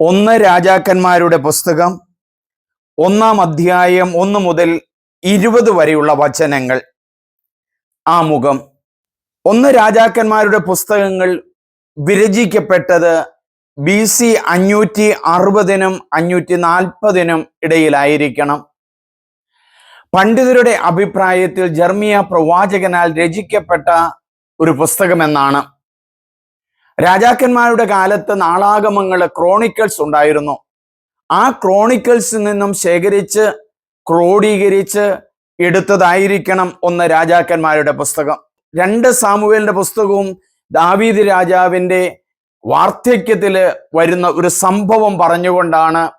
ഒന്ന് രാജാക്കന്മാരുടെ പുസ്തകം ഒന്നാം അധ്യായം ഒന്ന് മുതൽ ഇരുപത് വരെയുള്ള വചനങ്ങൾ. ആമുഖം ഒന്ന് രാജാക്കന്മാരുടെ പുസ്തകങ്ങൾ വിരചിക്കപ്പെട്ടത് ബി സി അഞ്ഞൂറ്റി അറുപതിനും അഞ്ഞൂറ്റി നാൽപ്പതിനും ഇടയിലായിരിക്കണം. പണ്ഡിതരുടെ അഭിപ്രായത്തിൽ ജർമിയ പ്രവാചകനാൽ രചിക്കപ്പെട്ട ഒരു പുസ്തകമെന്നാണ്. രാജാക്കന്മാരുടെ കാലത്ത് നാളാഗമങ്ങൾ ക്രോണിക്കൽസ് ഉണ്ടായിരുന്നു. ആ ക്രോണിക്കൽസിൽ നിന്നും ശേഖരിച്ച് ക്രോഡീകരിച്ച് എടുത്തതായിരിക്കണം ഒന്ന് രാജാക്കന്മാരുടെ പുസ്തകം. രണ്ട് സാമുവേലിന്റെ പുസ്തകവും ദാവീദ് രാജാവിന്റെ വാർദ്ധക്യത്തിൽ വരുന്ന ഒരു സംഭവം പറഞ്ഞുകൊണ്ടാണ്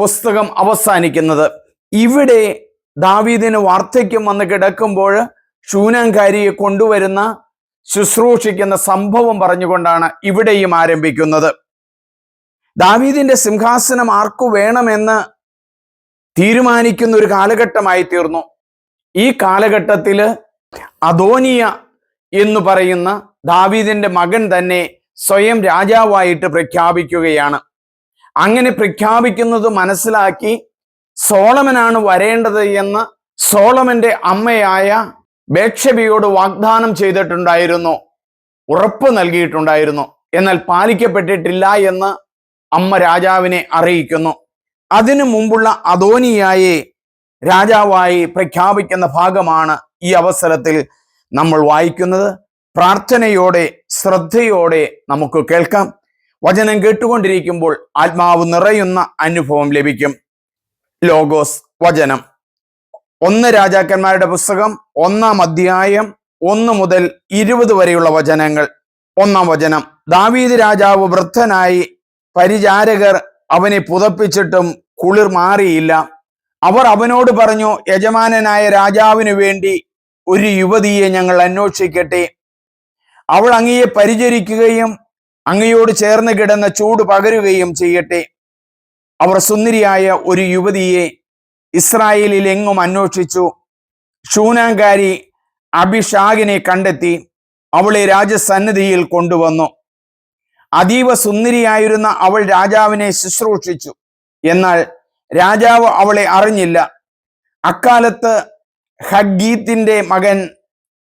പുസ്തകം അവസാനിക്കുന്നത്. ഇവിടെ ദാവീദിന് വാർദ്ധക്യം വന്ന് കിടക്കുമ്പോൾ ശൂനങ്കാരിയെ കൊണ്ടുവരുന്ന ശുശ്രൂഷിക്കുന്ന സംഭവം പറഞ്ഞുകൊണ്ടാണ് ഇവിടെയും ആരംഭിക്കുന്നത്. ദാവീദിന്റെ സിംഹാസനം ആർക്കു വേണമെന്ന് തീരുമാനിക്കുന്ന ഒരു കാലഘട്ടമായി തീർന്നു. ഈ കാലഘട്ടത്തിൽ അദോനിയ എന്ന് പറയുന്ന ദാവീദിന്റെ മകൻ തന്നെ സ്വയം രാജാവായിട്ട് പ്രഖ്യാപിക്കുകയാണ്. അങ്ങനെ പ്രഖ്യാപിക്കുന്നത് മനസ്സിലാക്കി സോളമനാണ് വരേണ്ടത് എന്ന് സോളമന്റെ അമ്മയായ ബേക്ഷബിയോട് വാഗ്ദാനം ചെയ്തിട്ടുണ്ടായിരുന്നു. ഉറപ്പ് നൽകിയിട്ടുണ്ടായിരുന്നു. എന്നാൽ പാലിക്കപ്പെട്ടിട്ടില്ല എന്ന് അമ്മ രാജാവിനെ അറിയിക്കുന്നു. അതിനു മുമ്പുള്ള അദോനിയായെ രാജാവായി പ്രഖ്യാപിക്കുന്ന ഭാഗമാണ് ഈ അവസരത്തിൽ നമ്മൾ വായിക്കുന്നത്. പ്രാർത്ഥനയോടെ ശ്രദ്ധയോടെ നമുക്ക് കേൾക്കാം. വചനം കേട്ടുകൊണ്ടിരിക്കുമ്പോൾ ആത്മാവ് നിറയുന്ന അനുഭവം ലഭിക്കും. ലോഗോസ് വചനം. ഒന്ന് രാജാക്കന്മാരുടെ പുസ്തകം ഒന്നാം അധ്യായം ഒന്ന് മുതൽ ഇരുപത് വരെയുള്ള വചനങ്ങൾ. ഒന്നാം വചനം. ദാവീദ് രാജാവ് വൃദ്ധനായി പരിചാരകർ അവനെ പുതപ്പിച്ചിട്ടും കുളിർ മാറിയില്ല. അവർ അവനോട് പറഞ്ഞു യജമാനനായ രാജാവിനു വേണ്ടി ഒരു യുവതിയെ ഞങ്ങൾ അന്വേഷിക്കട്ടെ. അവൾ അങ്ങയെ പരിചരിക്കുകയും അങ്ങയോട് ചേർന്ന് കിടന്ന ചൂട് പകരുകയും ചെയ്യട്ടെ. അവർ സുന്ദരിയായ ഒരു യുവതിയെ ഇസ്രായേലിൽ എങ്ങും അന്വേഷിച്ചു. ഷൂനാങ്കാരി അഭിഷാകിനെ കണ്ടെത്തി അവളെ രാജസന്നിധിയിൽ കൊണ്ടുവന്നു. അതീവ സുന്ദരിയായിരുന്ന അവൾ രാജാവിനെ ശുശ്രൂഷിച്ചു. എന്നാൽ രാജാവ് അവളെ അറിഞ്ഞില്ല. അക്കാലത്ത് ഹഗീത്തിന്റെ മകൻ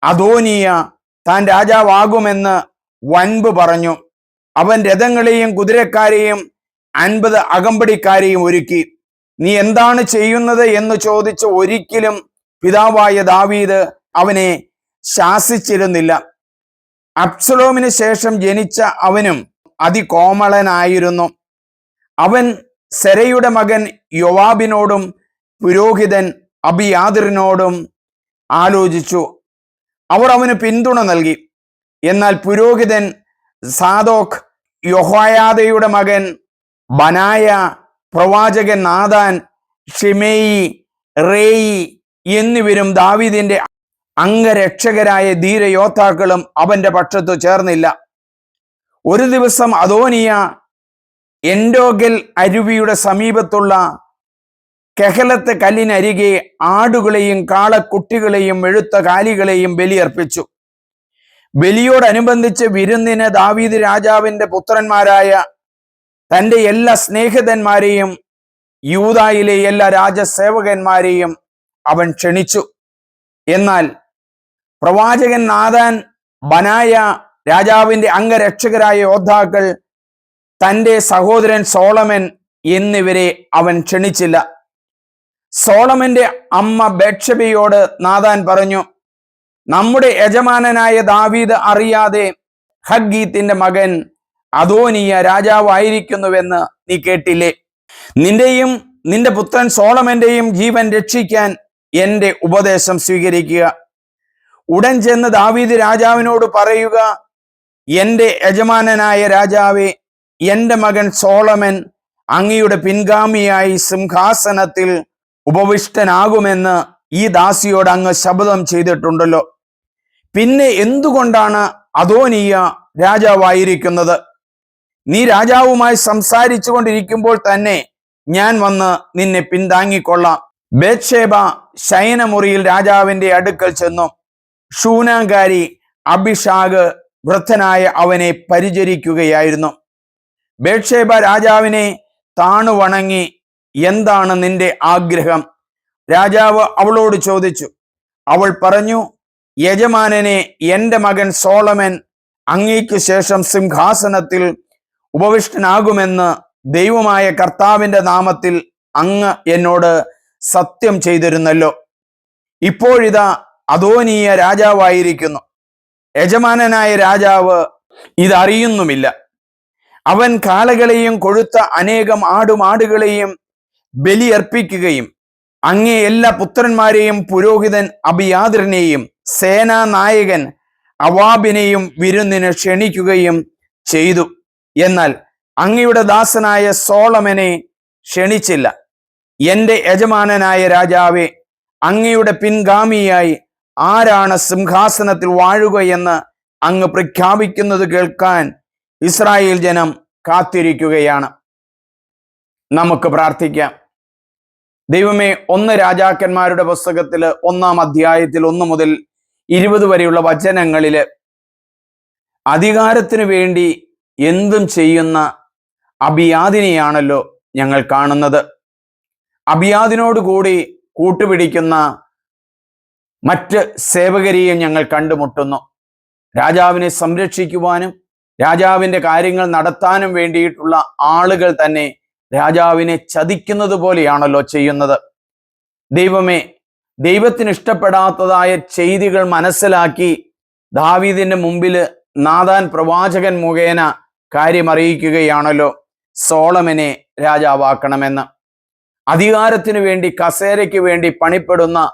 അദോനിയ താൻ രാജാവാകുമെന്ന് വൻപ് പറഞ്ഞു. അവൻ രഥങ്ങളെയും കുതിരക്കാരെയും അൻപത് അകമ്പടിക്കാരെയും ഒരുക്കി. നീ എന്താണ് ചെയ്യുന്നത് എന്ന് ചോദിച്ച് ഒരിക്കലും പിതാവായ ദാവീദ് അവനെ ശാസിച്ചിരുന്നില്ല. അബ്സലോമിന് ശേഷം ജനിച്ച അവനും അതികോമളനായിരുന്നു. അവൻ സെരയുടെ മകൻ യുവാബിനോടും പുരോഹിതൻ അബിയാദിറിനോടും ആലോചിച്ചു. അവർ അവന് പിന്തുണ നൽകി. എന്നാൽ പുരോഹിതൻ സാദോക് യൊഹായാദയുടെ മകൻ ബനായ പ്രവാചകൻ നാദാൻ ഷിമേയി റേയി എന്നിവരും ദാവീദിന്റെ അംഗരക്ഷകരായ ധീരയോദ്ധാക്കളും അവന്റെ പക്ഷത്തു ചേർന്നില്ല. ഒരു ദിവസം അതോനിയ എൻഡോഗൽ അരുവിയുടെ സമീപത്തുള്ള കെഹലത്ത് കല്ലിനരികെ ആടുകളെയും കാളക്കുട്ടികളെയും എഴുത്ത കാലികളെയും ബലിയർപ്പിച്ചു. ബലിയോടനുബന്ധിച്ച് വിരുന്നിന് ദാവീദ് രാജാവിന്റെ പുത്രന്മാരായ തന്റെ എല്ലാ സ്നേഹിതന്മാരെയും യൂതായിലെ എല്ലാ രാജസേവകന്മാരെയും അവൻ ക്ഷണിച്ചു. എന്നാൽ പ്രവാചകൻ നാദാൻ ബനായ രാജാവിന്റെ അംഗരക്ഷകരായ യോദ്ധാക്കൾ തന്റെ സഹോദരൻ സോളമൻ എന്നിവരെ അവൻ ക്ഷണിച്ചില്ല. സോളമന്റെ അമ്മ ബേക്ഷബിയോട് നാദാൻ പറഞ്ഞു നമ്മുടെ യജമാനനായ ദാവീദ് അറിയാതെ ഹഗ്ഗീത്തിന്റെ മകൻ അദോനിയ രാജാവായിരിക്കുന്നുവെന്ന് നീ കേട്ടില്ലേ? നിന്റെയും നിന്റെ പുത്രൻ സോളമന്റെയും ജീവൻ രക്ഷിക്കാൻ എന്റെ ഉപദേശം സ്വീകരിക്കുക. ഉടൻ ചെന്ന് ദാവീദ് രാജാവിനോട് പറയുക എന്റെ യജമാനനായ രാജാവെ എന്റെ മകൻ സോളമൻ അങ്ങയുടെ പിൻഗാമിയായി സിംഹാസനത്തിൽ ഉപവിഷ്ടനാകുമെന്ന് ഈ ദാസിയോട് അങ്ങ് ശപഥം ചെയ്തിട്ടുണ്ടല്ലോ. പിന്നെ എന്തുകൊണ്ടാണ് അതോനിയ രാജാവായിരിക്കുന്നത്? നീ രാജാവുമായി സംസാരിച്ചു കൊണ്ടിരിക്കുമ്പോൾ തന്നെ ഞാൻ വന്ന് നിന്നെ പിന്താങ്ങിക്കൊള്ളാം. ബേത്ഷേബ ശയനമുറിയിൽ രാജാവിന്റെ അടുക്കൽ ചെന്നു. ഷൂനാങ്കാരി അഭിഷാഗ് വൃദ്ധനായ അവനെ പരിചരിക്കുകയായിരുന്നു. ബേക്ഷേബ രാജാവിനെ താണുവണങ്ങി എന്താണ് നിന്റെ ആഗ്രഹം? രാജാവ് അവളോട് ചോദിച്ചു. അവൾ പറഞ്ഞു യജമാനനെ എന്റെ മകൻ സോളമൻ അങ്ങേക്കു ശേഷം സിംഹാസനത്തിൽ ഉപവിഷ്ടനാകുമെന്ന് ദൈവമായ കർത്താവിന്റെ നാമത്തിൽ അങ്ങ് എന്നോട് സത്യം ചെയ്തിരുന്നല്ലോ. ഇപ്പോഴിതാ അധോനീയ രാജാവായിരിക്കുന്നു. യജമാനനായ രാജാവ് ഇതറിയുന്നുമില്ല. അവൻ കാളകളെയും കൊഴുത്ത അനേകം ആടുമാടുകളെയും ബലിയർപ്പിക്കുകയും അങ്ങേ എല്ലാ പുത്രന്മാരെയും പുരോഹിതൻ അഭിയാദ്രനെയും സേനാനായകൻ അവാബിനെയും വിരുന്നിന് ക്ഷണിക്കുകയും ചെയ്തു. എന്നാൽ അങ്ങയുടെ ദാസനായ സോളമനെ ക്ഷണിച്ചില്ല. എന്റെ യജമാനനായ രാജാവെ അങ്ങയുടെ പിൻഗാമിയായി ആരാണ് സിംഹാസനത്തിൽ വാഴുകയെന്ന് അങ്ങ് പ്രഖ്യാപിക്കുന്നത് കേൾക്കാൻ ഇസ്രായേൽ ജനം കാത്തിരിക്കുകയാണ്. നമുക്ക് പ്രാർത്ഥിക്കാം. ദൈവമേ ഒന്ന് രാജാക്കന്മാരുടെ പുസ്തകത്തിൽ ഒന്നാം അധ്യായത്തിൽ ഒന്ന് മുതൽ ഇരുപത് വരെയുള്ള വചനങ്ങളിൽ അധികാരത്തിനു വേണ്ടി എന്തും ചെയ്യുന്ന അബിയാദിനെയാണല്ലോ ഞങ്ങൾ കാണുന്നത്. അഭിയാദിനോട് കൂടി കൂട്ടുപിടിക്കുന്ന മറ്റ് സേവകരെയും ഞങ്ങൾ കണ്ടുമുട്ടുന്നു. രാജാവിനെ സംരക്ഷിക്കുവാനും രാജാവിന്റെ കാര്യങ്ങൾ നടത്താനും വേണ്ടിയിട്ടുള്ള ആളുകൾ തന്നെ രാജാവിനെ ചതിക്കുന്നത് പോലെയാണല്ലോ ചെയ്യുന്നത്. ദൈവമേ ദൈവത്തിന് ഇഷ്ടപ്പെടാത്തതായ ചെയ്തികൾ മനസ്സിലാക്കി ദാവീദിന്റെ മുമ്പിൽ നാദാൻ പ്രവാചകൻ മുഖേന കാര്യമറിയിക്കുകയാണല്ലോ സോളമനെ രാജാവാക്കണമെന്ന്. അധികാരത്തിനു വേണ്ടി കസേരയ്ക്ക് വേണ്ടി പണിപ്പെടുന്ന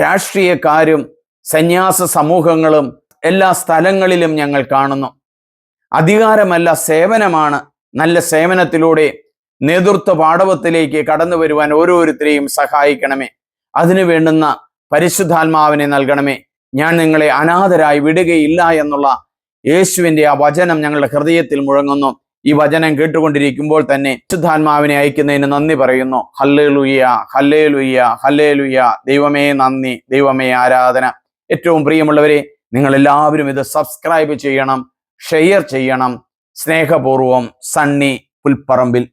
രാഷ്ട്രീയക്കാരും സന്യാസ സമൂഹങ്ങളും എല്ലാ സ്ഥലങ്ങളിലും ഞങ്ങൾ കാണുന്നു. അധികാരമല്ല സേവനമാണ്. നല്ല സേവനത്തിലൂടെ നേതൃത്വ പാഠവത്തിലേക്ക് കടന്നു വരുവാൻ ഓരോരുത്തരെയും സഹായിക്കണമേ. അതിനു വേണ്ടുന്ന പരിശുദ്ധാത്മാവിനെ നൽകണമേ. ഞാൻ നിങ്ങളെ അനാഥരായി വിടുകയില്ല എന്നുള്ള യേശുവിന്റെ ആ വചനം ഞങ്ങളുടെ ഹൃദയത്തിൽ മുഴങ്ങുന്നു. ഈ വചനം കേട്ടുകൊണ്ടിരിക്കുമ്പോൾ തന്നെ ശുദ്ധാത്മാവിനെ അയക്കുന്നതിന് നന്ദി പറയുന്നു. ഹല്ലേ ലുയ്യ ഹല്ലേ ലുയ്യ ഹല്ലേ ലുയ്യ ദൈവമേ നന്ദി ദൈവമേ ആരാധന. ഏറ്റവും പ്രിയമുള്ളവരെ നിങ്ങൾ എല്ലാവരും ഇത് സബ്സ്ക്രൈബ് ചെയ്യണം ഷെയർ ചെയ്യണം. സ്നേഹപൂർവം സണ്ണി പുൽപ്പറമ്പിൽ.